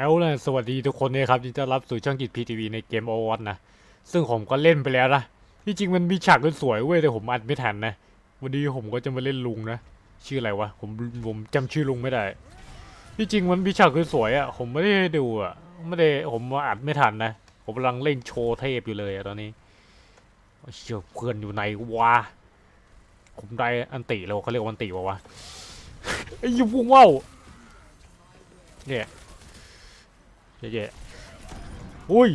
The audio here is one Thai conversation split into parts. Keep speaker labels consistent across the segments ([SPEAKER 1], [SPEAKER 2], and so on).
[SPEAKER 1] เอาล่ะสวัสดีทุกคนเลยครับยินดีต้อนรับสู่ช่องกิจพีทีวีในเกมโอวนะ ซึ่งผมก็เล่นไปแล้วนะที่จริงมันมีฉากสวยเว้ยแต่ผมอัดไม่ทันนะ วันนี้ผมก็จะมาเล่นลุงนะ ชื่ออะไรวะ ผมผมจำชื่อลุงไม่ได้ ที่จริงมันมีฉากสวยอะ ผมไม่ได้ดูอะ ไม่ได้ผมอัดไม่ทันนะ ผมกำลังเล่นโชว์เทพอยู่เลยอะตอนนี้เชื่อเพื่อนอยู่ไหนวะ ผมได้อันติแล้วเขาเรียกวันติวะวะไอ้ยูพุ่งว่าวเนี่ย เย่ๆอุ้ย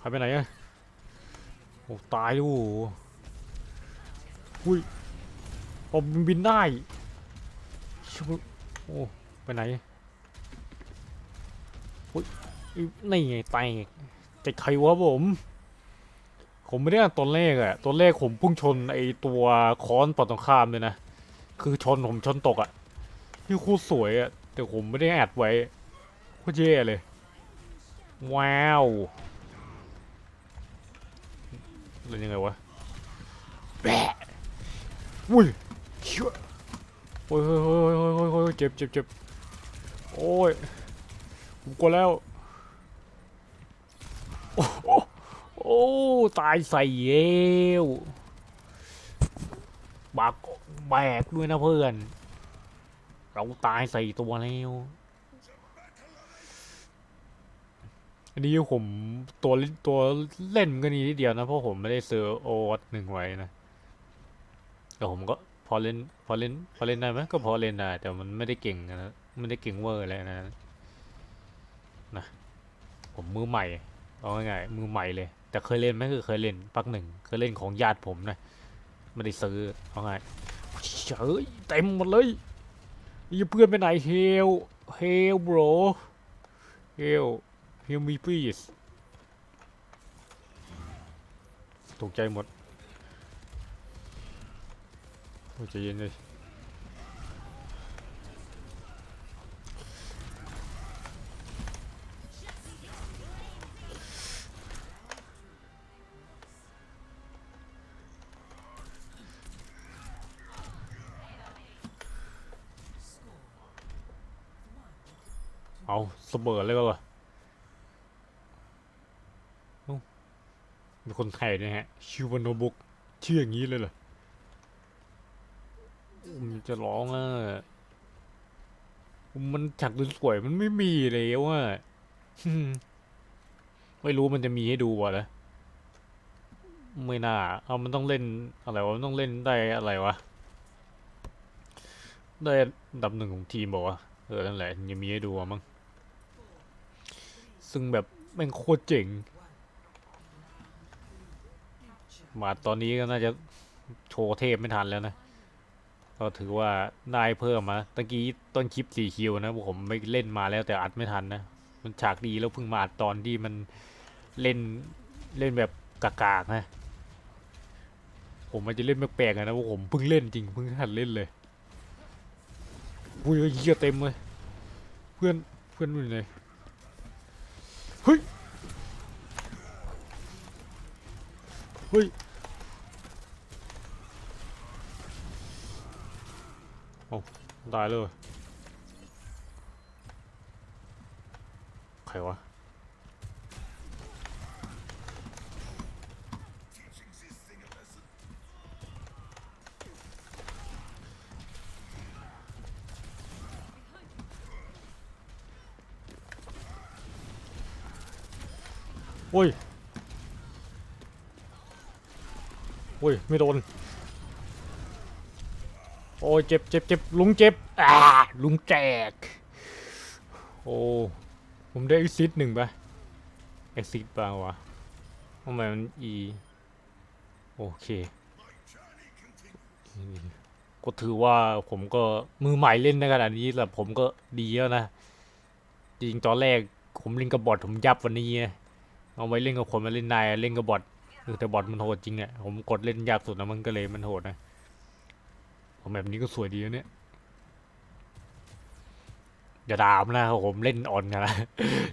[SPEAKER 1] หายไปไหนอะโอ้ตายดูอุ้ยผมนบินได้ชโอ้ไปไหนอุ้ยอีนี่ไงแตกแต่ใครวะผม ผมไม่ได้อ่านตัวเลขอะตัวเลขผมพุ่งชนไอตัวค้อนปอดตรงข้ามเลยนะ คือชนผมชนตกอะที่คตรสวยอะแต่ผมไม่ได้แอดไว้ โคตรเย่เลย ว้าวเล่นยังไงวะแบะอุ้ยเชี่ยโอ้ยโอ้ยโอ้ยโอ้ยโอ้ยโอ้ยเจ็บเจ็บเจ็บโอ้ยผมกลัวแล้ว โอ้โอ้ตายใส่เยวบักแบกด้วยนะเพื่อน เราตายใส่ตัวแล้ว อันนี้ผมตัวตัวเล่นก็นี้นิดเดียวนะเพราะผมไม่ได้ซื้อโอวัตหนึ่งไว้นะแต่ผมก็พอเล่นพอเล่นพอเล่นได้ไหมก็พอเล่นได้แต่มันไม่ได้เก่งนะไม่ได้เก่งเวอร์อะไรนะนะผมมือใหม่เอาง่ายๆมือใหม่เลย แต่เคยเล่นไหมคือเคยเล่นปักหนึ่งเคยเล่นของญาติผมนะไม่ได้ซื้อเอาง่ายเฮ้ยเต็มหมดเลยยี่เพื่อนไปไหนเฮลเฮลโบรเฮล Heal me please ตกใจหมดโอ้ใจเย็นเลยเอาเสมอเลย ว่ะมีคนไทยนะฮะ ชิวาโนบุกชื่ออย่างนี้เลยเหรอมันจะร้องอะ มันฉากสวยมันไม่มีแล้วอะไม่รู้มันจะมีให้ดูวะนะไม่น่า เอามันต้องเล่นอะไรวะ มันต้องเล่นได้อะไรวะ ได้ดับหนึ่งของทีมบอกว่าเออ นั่นแหละยังมีให้ดูมั้ง ซึ่งแบบแม่งโคตรเจ๋ง มาตอนนี้ก็น่าจะโชว์เทพไม่ทันแล้วนะ ก็ถือว่าได้เพิ่มมาตะกี้ต้นคลิปสี่คิวนะผมไม่เล่นมาแล้วแต่อัดไม่ทันนะ มันฉากดีแล้วเพิ่งมาอัดตอนที่มันเล่นเล่นแบบกากๆนะ ผมมันจะเล่นแปลกๆนะว่าผมเพิ่งเล่นจริงเพิ่งหัดเล่นเลยอุ้ยเหี้ยเต็มเลย เพื่อนเพื่อนอยู่ไหนเฮ้ยเฮ้ย อ้ตายเลยใครวะโอ้ยโอ้ย ไม่โดน โอ้ยเจ็บเจ็บเจ็บลุงเจ็บอ่าลุงแจก โอ้ผมได้เอ็กซิสหนึ่งปะเอ็กซิสบ้างวะทำไมมันอีโอเค ก็ถือว่าผมก็มือใหม่เล่นในขนาดนี้แต่ผมก็ดีแล้วนะ จริงตอนแรกผมเล่นกับบอทผมยับวันนี้เอาไว้เล่นกับคนมาเล่นนายเล่นกับบอทเออแต่บอทมันโหดจริงเนี่ยผมกดเล่นยากสุดนะมันก็เลยมันโหดนะ ผมแบบนี้ก็สวยดีนะเนี่ยอย่าด่าผมนะผมเล่นอ่อนกันะ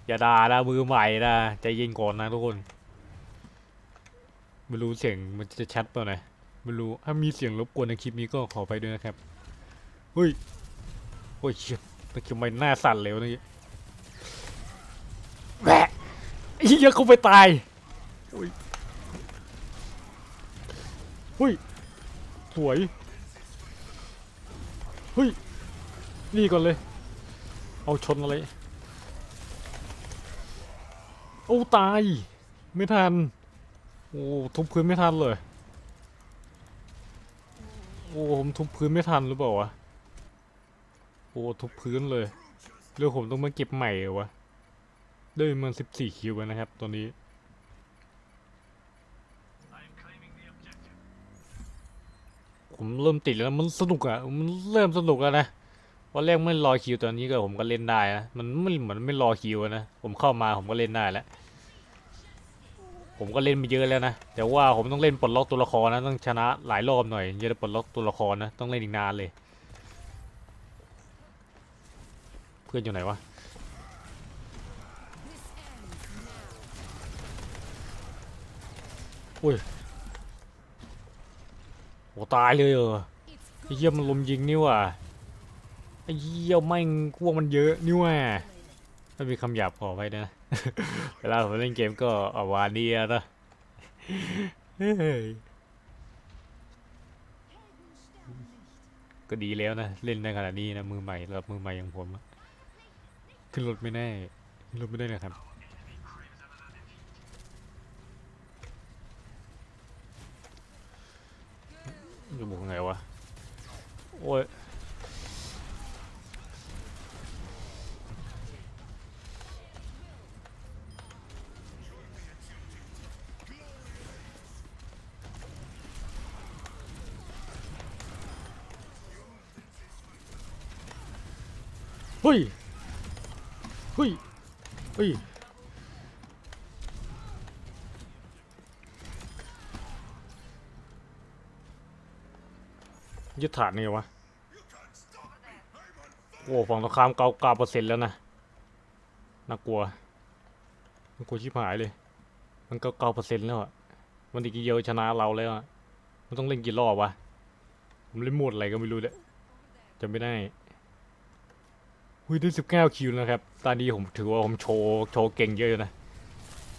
[SPEAKER 1] อย่าด่านะมือใหม่นะใจเย็นก่อนนะทุกคนไม่รู้เสียงมันจะชัดเปล่านะไม่รู้ถ้ามีเสียงรบกวนในคลิปนี้ก็ขอไปด้วยนะครับเฮ้ยโอ้ยเชี่ยตะคิวไม่หน้าสั่นเลยวะนี่แหวะไอ้เหี้ยเขาไปตายอุ้ยหุ้ยสวย ฮ้ย นี่ก่อนเลย เอาชนอะไร โอ้ตาย ไม่ทัน โอ้ทุบพื้นไม่ทันเลย โอ้ผมทุบพื้นไม่ทันหรือเปล่าวะ โอ้ทุบพื้นเลยเรื่องผมต้องมาเก็บใหม่เหรอวะได้มันสิบสี่คิวแล้วนะครับตอนนี้ ผมเริ่มติดแล้วมันสนุกอะมันเริ่มสนุกแล้วนะวันแรกไม่รอคิวตอนนี้ก็ผมก็เล่นได้นะมันไม่เหมือนไม่รอคิวนะผมเข้ามาผมก็เล่นได้แล้วผมก็เล่นไปเยอะแล้วนะแต่ว่าผมต้องเล่นปลดล็อกตัวละครนะต้องชนะหลายรอบหน่อยจะได้ปลดล็อกตัวละครนะต้องเล่นอีกนานเลย เพื่อนอยู่ไหนวะอุ้ย โหตายเลยเหรอไอ้เหี้ยมันลมยิงนี่ว่ะไอ้เหี้ยแม่งพวกมันเยอะนี่ว่ะไม่มีคำหยาบขอไว้นะเวลาผมเล่นเกมก็อาวานีนะก็ดีแล้วนะเล่นได้ขนาดนี้นะมือใหม่สำหรับมือใหม่อย่างผมขึ้นรถไม่ได้ขึ้นรถไม่ได้นะครับ จะบอกไงวะ โอ้ยเฮ้ยเฮ้ยเฮ้ย ยึดฐานนี่วะโอ้ฝั่งตรงข้ามเก้าเก้าเปอร์เซ็นต์แล้วนะน่ากลัวน่ากลัวชิบหายเลย มันเก้าเก้าเปอร์เซ็นต์แล้วอะมันอีกกี่เดียวชนะเราแล้วอะมันต้องเล่นกี่รอบวะผมเล่นหมดอะไรก็ไม่รู้เลยจำไม่ได้หุยได้สิบเก้าคิวนะครับตอนนี้ผมถือว่าผมโชว์โชว์เก่งเยอะนะ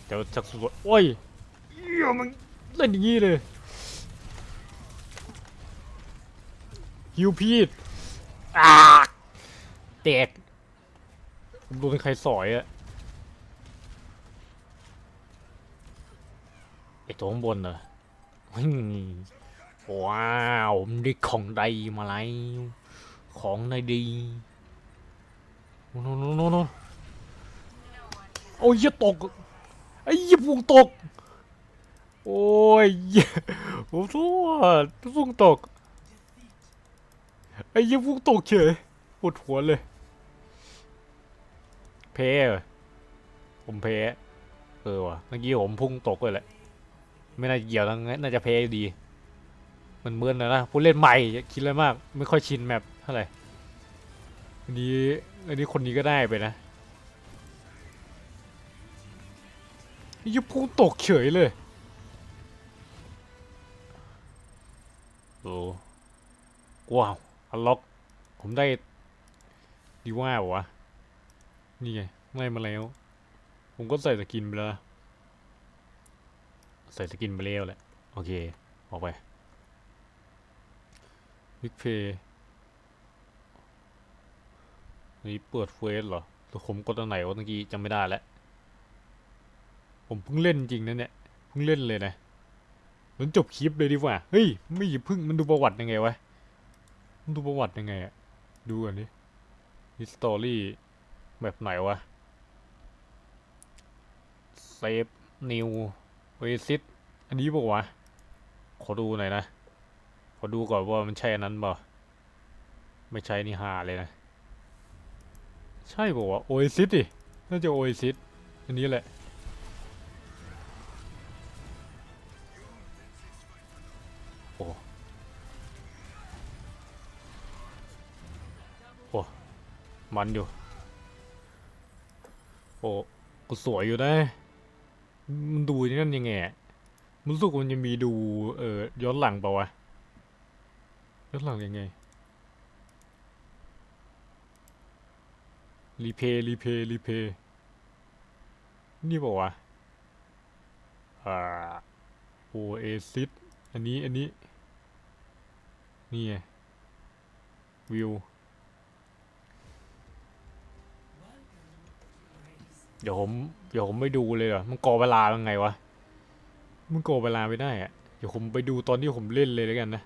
[SPEAKER 1] แต่ว่าสักสุดโอ้ยเหี้ยมันเล่นอย่างนี้เลย ฮิวพีดอ่าแตกผมโดนใครสอยอะไอตัวข้างบนเหรออืมว้าวผมได้ของใดมาแล้วของในดีโน่นโน่นโน่นโน่นโอ้ยเหี้ยตกไอ้ยี่พุงตก โอ้ยเหี้ยผมโทษพุงตก ไอ้ยี่พุ่งตกเฉยปวดหัวเลย เพรผมเพเออวะเมื่อกี้ผมพุ่งตกเลยแหละ ไม่น่าเกี่ยวแล้วงั้นน่าจะเพอยู่ดี มันเมื่อนนะนะผู้เล่นใหม่คิดอะไรมาก ไม่ค่อยชินแมปเท่าไหร่อันนี้อันนี้คนนี้ก็ได้ไปนะไอ้ยี่พุ่งตกเฉยเลยโอ้ว้าว อันล็อก ผมได้ดีว่าเหรอวะ นี่ไงได้มาแล้ว ผมก็ใส่สกินไปแล้ว ใส่สกินไปแล้วแหละ โอเค ออกไปวิกเพย์นี่เปิดเฟสเหรอแต่ผมกดอันไหนวะเมื่อกี้จำไม่ได้แล้ว ผมเพิ่งเล่นจริงนะเนี่ย เพิ่งเล่นเลยนะมันจบคลิปเลยดีกว่า เฮ้ย ไม่อย่าเพิ่งมันดูประวัติยังไงวะ ดูประวัติยังไงอะดูอันนี้ history แบบไหนวะ save new visit อันนี้บอกวะ ขอดูหน่อยนะ ขอดูก่อนว่ามันใช่อันนั้นเปล่าไม่ใช่นี่หาเลยนะ ใช่บอกว่าวะ Oasis ดิน่าจะ Oasis อันนี้แหละ มันอยู่ โอ้กูสวยอยู่นะมันดูนั่นยังไงมันรู้สึกมันจะมีดู เออย้อนหลังเปล่าวะย้อนหลังยังไงรีเพย์รีเพย์รีเพย์นี่บอกว่าวะอ่าโอเอซิสอันนี้ อันนี้ นี่ไงวิว เดี๋ยวผมเดี๋ยวผมไปดูเลยเหรอมันกอเวลายังไงวะมันกอเวลาไม่ได้อะเดี๋ยวผมไปดูตอนที่ผมเล่นเลยแล้วกันนะ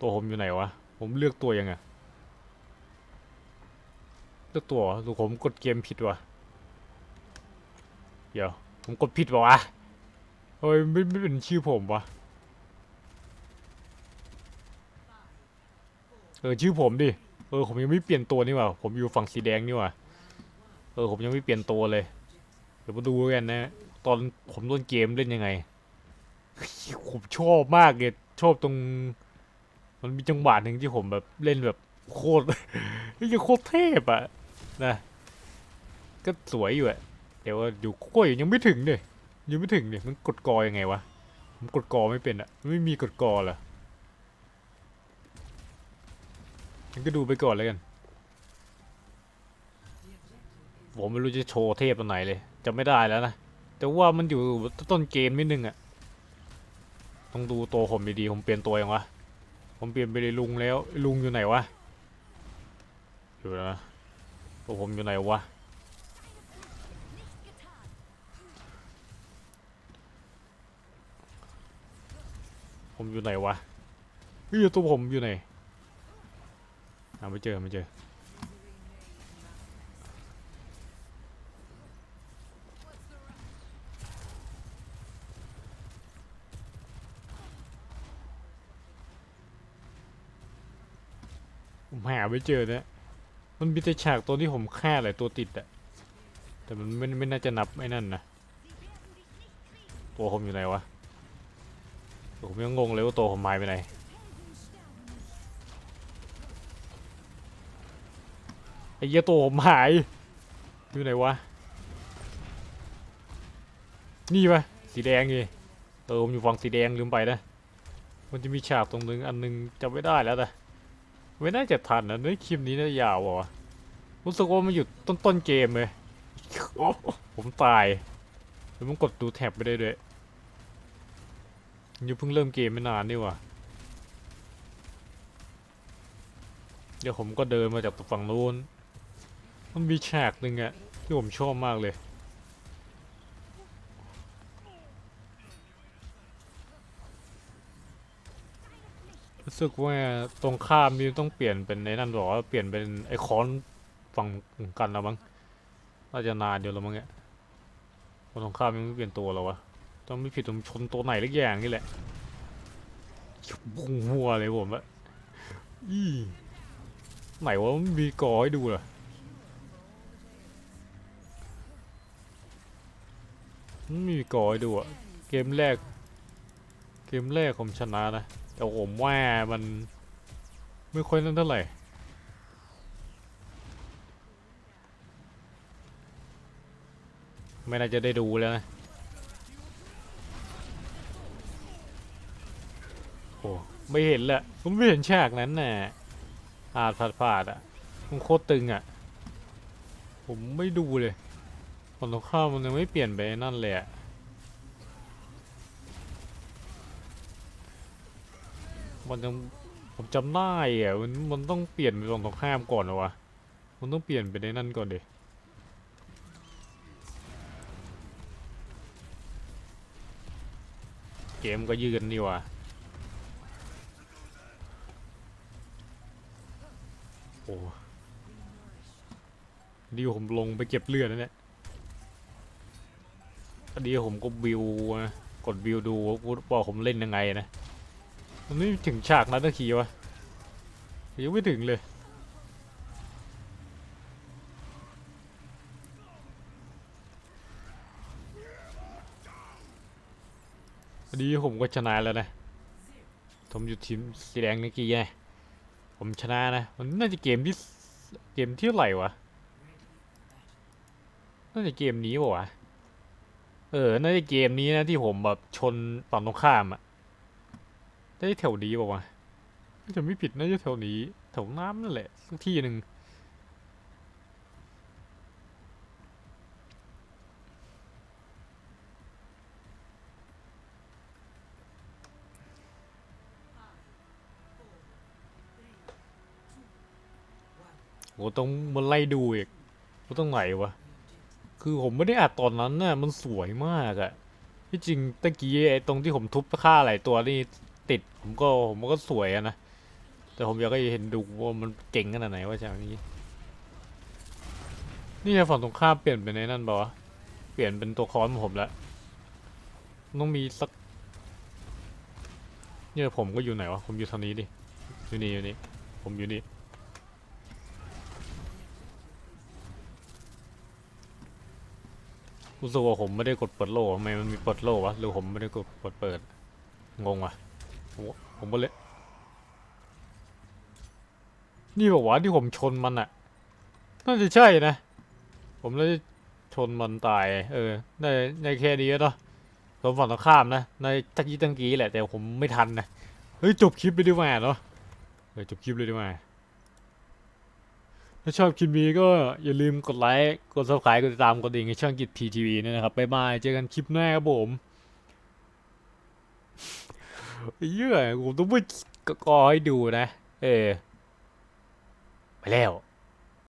[SPEAKER 1] ตัวผมอยู่ไหนวะ ผมเลือกตัวยังไงเลือกตัวหรือผมกดเกมผิดวะเดี๋ยว ผมกดผิดปะวะเฮ้ยไม่ไม่เป็นชื่อผมวะเออชื่อผมดิ เออผมยังไม่เปลี่ยนตัวนี่ว่าผมอยู่ฝั่งสีแดงนี่ว่า เออผมยังไม่เปลี่ยนตัวเลย เดี๋ยวมาดูกันนะ ตอนผมต้นเกมเล่นยังไง ผมชอบมากเลยชอบตรง มันมีจังหวะหนึ่งที่ผมแบบเล่นแบบโคตรนี่โคตรเทพอะนะก็สวยอยู่อะเดี๋ยวว่าอยู่กล้วยยังไม่ถึงเลยยังไม่ถึงเนี่ยมันกดกอยังไงวะผมกดกอไม่เป็นอะไม่มีกดกอเหรองั้นก็ดูไปก่อนแล้วกัน ผมไม่รู้จะโชว์เทพตรงไหนเลยจะไม่ได้แล้วนะแต่ว่ามันอยู่ต้นเกมนิดนึงอะต้องดูตัวผมดีๆผมเปลี่ยนตัวยังวะผมเปลี่ยนไปเลยลุงแล้วลุงอยู่ไหนวะอยู่นะตัวผมอยู่ไหนวะผมอยู่ไหนวะเฮ้ยตัวผมอยู่ไหนหาไม่เจอไม่เจอ ผมหาไม่เจอเนะมันมีแต่ฉากตัวที่ผมฆ่าหลายตัวติดอะแต่มันไม่ไม่น่าจะนับไอ้นั่นนะตัวผมอยู่ไหนวะผมยังงงเลยว่าตัวผมหายไปไหนไอ้เหี้ยตัวผมหายอยู่ไหนวะนี่ปะสีแดงไงเออผมอยู่ฝั่งสีแดงลืมไปนะมันจะมีฉากตรงนึงอันนึงจำไม่ได้แล้วแต่ ไม่น่าจะทันนะในคลิปนี้น่าจะยาวอะวะรู้สึกว่ามันอยู่ต้นต้นเกมเลยผมตายแล้วมันกดดูแท็บไปได้ด้วยยังเพิ่งเริ่มเกมไม่นานนี่ว่ะเดี๋ยวผมก็เดินมาจากฝั่งนู้นมันมีฉากหนึ่งอะที่ผมชอบมากเลย รู้สึกว่าตรงข้ามนี่ต้องเปลี่ยนเป็นในนั่นหรอว่าเปลี่ยนเป็นไอคอนฝั่งกันแล้วมั้งน่าจะนานเดียวแล้วมั้งเนี่ยคนตรงข้ามยังไม่เปลี่ยนตัวแล้ววะต้องไม่ผิดผมชนตัวไหนสักอย่างนี่แหละบุ้งหัวเลยผมอะอีไหนวะมันมีกอให้ดูเหรอมีกอให้ดูอะเกมแรก เกมแรกผมชนะนะ แต่ผมว่ามันไม่ค่อยนั่นเท่าไหร่ไม่น่าจะได้ดูแล้วนะ โอ้ ไม่เห็นแหละผมไม่เห็นฉากนั้นน่ะอาดผาดผาดอะมันโคตรตึงอะ ผมไม่ดูเลยตอนตรงข้ามมันยังไม่เปลี่ยนไปนั่นเลยอะ มันยังผมจำได้อะมันมันต้องเปลี่ยนไปตรงตรงข้ามก่อนเหรอวะมันต้องเปลี่ยนไปในนั่นก่อนดิเกมก็ยืนนี่วะโอ้ดีผมลงไปเก็บเลือดนะเนี่ยอันนี้ผมก็บิวนะกดบิวดูว่าผมเล่นยังไงนะ มันไม่ถึงฉากนั้นตะคีวะยังไม่ถึงเลยอันนี้ผมก็ชนะแล้วนะผมอยู่ทีมสีแดงเมื่กี้ไงผมชนะนะ มันน่าจะเกมที่เกมที่เท่าไหร่วะ น่าจะเกมนี้ปะวะ เออ น่าจะเกมนี้นะที่ผมแบบชนฝั่งตรงข้ามอะ ช่แถวนี้ป่าวะจะไม่ผิดน่าจะแถวนี้แถวน้ำนั่นแหละสักที่หนึ่งโหต้องมาไล่ดูอีกว่าต้องไหนวะ คือผมไม่ได้อัดตอนนั้นน่ะ มันสวยมากอะที่จริงตะกี้ไอ้ตรงที่ผมทุบฆ่าหลายตัวนี่ ติดผมก็ผมก็สวยอะนะ แต่ผมอยากให้เห็นดูว่ามันเก่งขนาดไหนว่าจากนี้ นี่ไงฝั่งตรงข้ามเปลี่ยนเป็นในนั่นเปล่าวเปลี่ยนเป็นตัวค้อนผมแล้วต้องมีสักเนี่ยผมก็อยู่ไหนวะ ผมอยู่ทางนี้ดิ อยู่นี่อยู่นี่ ผมอยู่นี่ รู้สึกว่าผมไม่ได้กดเปิดโล่ทำไมมันมีเปิดโล่วะ หรือผมไม่ได้กดกดเปิด งงว่ะ ผมผมก็เลยนี่บอกว่าที่ผมชนมันอะน่าจะใช่นะ ผมเลยชนมันตาย เออ ในในแค่นี้เนาะส่วนฝั่งตรงข้ามนะ ในตะกี้ตังกี้แหละแต่ผมไม่ทันนะ เฮ้ยจบคลิปไปดีกว่าเนาะเออจบคลิปเลยดีกว่าถ้าชอบคลิปนี้ก็อย่าลืมกดไลค์ กด subscribe กดติดตาม กดดิ่งในช่องกิจพีทีวีด้วยนะครับ บ๊ายบาย เจอกันคลิปหน้าครับผม เยื่อผมต้องไปกอให้ดูนะ เออ ไปแล้ว